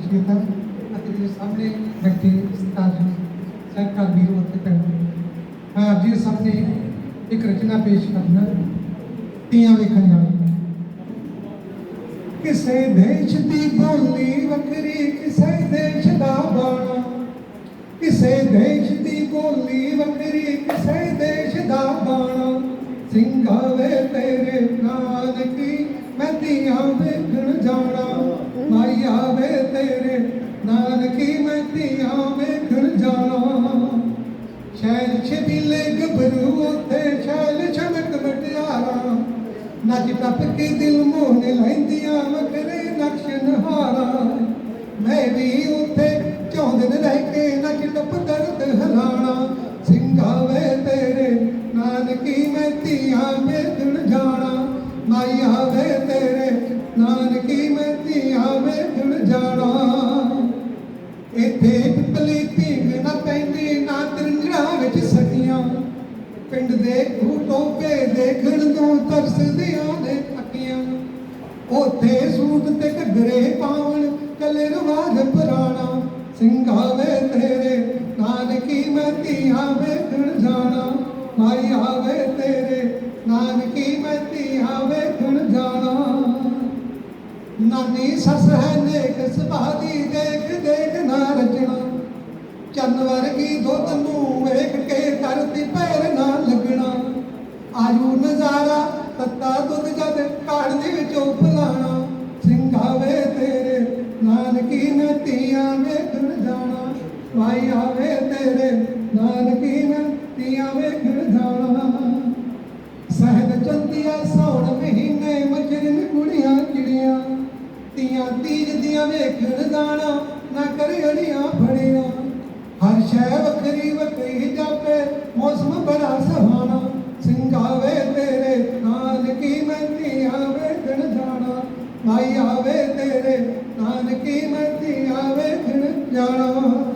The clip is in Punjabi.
ਪੇਸ਼ ਕੀਤਾ ਅਤੇ ਜਿਹੜੇ ਸਾਹਮਣੇ ਬੈਠੇ ਸਤਿਕਾਰ ਸਹਿਕਾਰ ਵੀਰੋ ਅਤੇ ਭੈਣੋ ਆਪ ਜੀ ਸਾਹਮਣੇ ਇੱਕ ਰਚਨਾ ਪੇਸ਼ ਕਰਨਾ, ਤੀਆਂ ਵੇਖਣ ਜਾਣਾ ਕਿਸੇ ਦੇਸ਼ ਦੀ ਬੋਲੀ ਵੱਖਰੀ, ਕਿਸੇ ਦੇਸ਼ ਦਾ ਬਾਣਾ। ਕਿਸੇ ਦੇਸ਼ ਦੀ ਬੋਲੀ ਵੱਖਰੀ, ਕਿਸੇ ਦੇਸ਼ ਦਾ ਬਾਣਾ। ਸਿੰਘਾਵੇ ਤੇਰੇ ਨਾਨਕੀ, ਮੈਂ ਧੀਆਂ ਵੇਖਣ ਜਾਣਾ। ਨਾਨਕੀ ਮੈਂ ਧੀਆਂ ਵੇਖਣ ਜਾਣਾ। ਸ਼ੈਲ ਛਬੀਲੇ ਗੱਭਰੂ, ਉੱਥੇ ਸ਼ੈਲ ਛਮਕ ਮਟਿਆਰਾ। ਨੱਚ ਟੱਪ ਕੇ ਦਿਲ ਮੋਹ ਨੇ ਲੈਂਦੀਆਂ ਮਕਰੇ ਨਕਸ਼ ਨਹਾਰਾ। ਮੈਂ ਵੀ ਉੱਥੇ ਚੌਂਦਨ ਰਹਿ ਕੇ ਨੱਚ ਟੱਪ ਦਰਦ ਹਲਾਣਾ। ਸਿੰਘਾਵੇ ਤੇਰੇ, ਨਾਨਕੀ ਮੈਂ ਧੀਆਂ ਵੇਖਣ ਜਾਣਾ। ਮਾਈ ਆਵੇ ਤੇਰੇ, ਨਾਨਕੀ ਮੈਂ ਧੀਆਂ ਵੇਖਣ ਜਾਣਾ। ਇੱਥੇ ਪਿਪਲੀ ਭੀਗ ਨਾ ਪੈਂਦੀ, ਨਾ ਤਰਿੰਜੜਾ ਵਿੱਚ ਸਖੀਆਂ ਪਿੰਡ ਦੇ ਟੋਪੇ ਦੇਖਣ ਨੂੰ ਤਰਸਦੀਆਂ ਨੇ ਅੱਖੀਆਂ ਉੱਥੇ ਸੂਟ ਤੇ ਘੱਗਰੇ ਪਾਵਣ, ਕੱਲੇ ਰਵਾਜ ਪੁਰਾਣਾ। ਸਿੰਘਾਵੇ ਤੇਰੇ, ਨਾਨਕੀ ਮੈਂ ਧੀਆਂ ਵੇਖਣ ਜਾਣਾ। ਮਾਈ ਆਵੇ ਤੇਰੇ, ਨਾਨਕੀ ਮੈਂ ਧੀਆਂ ਵੇਖਣ ਜਾਣਾ। ਨਾਨੀ ਸੱਸ ਹੈ ਨੇਕ, ਸੁਭਾਅ ਦੀ ਦੇਖ ਦੇਖ ਚੰਨ ਵਰਗੀ ਦੁੱਧ ਨੂੰ ਵੇਖ ਕੇ ਕਰਦੀ ਪੈਰ ਨਾ ਲੱਗਣਾ। ਆਜੂ ਨਜ਼ਾਰਾ, ਤੱਤਾ ਦੁੱਧ ਜਦ ਕਾੜ ਦੇ ਵਿੱਚੋਂ ਫਲਾਣਾ। ਸਿੰਘਾਵੇ ਤੇਰੇ, ਨਾਨਕੀ ਮੈਂ ਧੀਆਂ ਵੇਖਣ ਜਾਣਾ। ਮਾਈ ਆਵੇ ਤੇਰੇ, ਨਾਨਕੀ ਮੈਂ ਧੀਆਂ ਵੇਖਣ ਜਾਣਾ। ਸਹਿਦ ਚੰਦੀਆ ਸੌਣ ਮਹੀਨੇ ਮਜਰਨ ਕੁੜੀਆਂ ਕਿੜੀਆਂ ਤੀਆਂ ਤੀਜ ਦੀਆਂ ਵੇਖਣ ਜਾਣਾ, ਨਾ ਕਰੇ ਅੜੀਆਂ ਫੜੀਆਂ। ਹਰ ਸ਼ੈ ਵੱਖਰੀ ਵੱਖਰੀ ਜਾਪੇ, ਮੌਸਮ ਬੜਾ ਸਹਾਣਾ। ਸਿੰਘਾਵੇ ਤੇਰੇ ਨਾਨਕੀ ਮੈਂ ਧੀਆਂ ਵੇਖਣ ਜਾਣਾ। ਮਾਈ ਆਵੇ ਤੇਰੇ ਨਾਨਕੀ ਮੈਂ ਆਵੇ ਵੇਖਣ ਜਾਣਾ।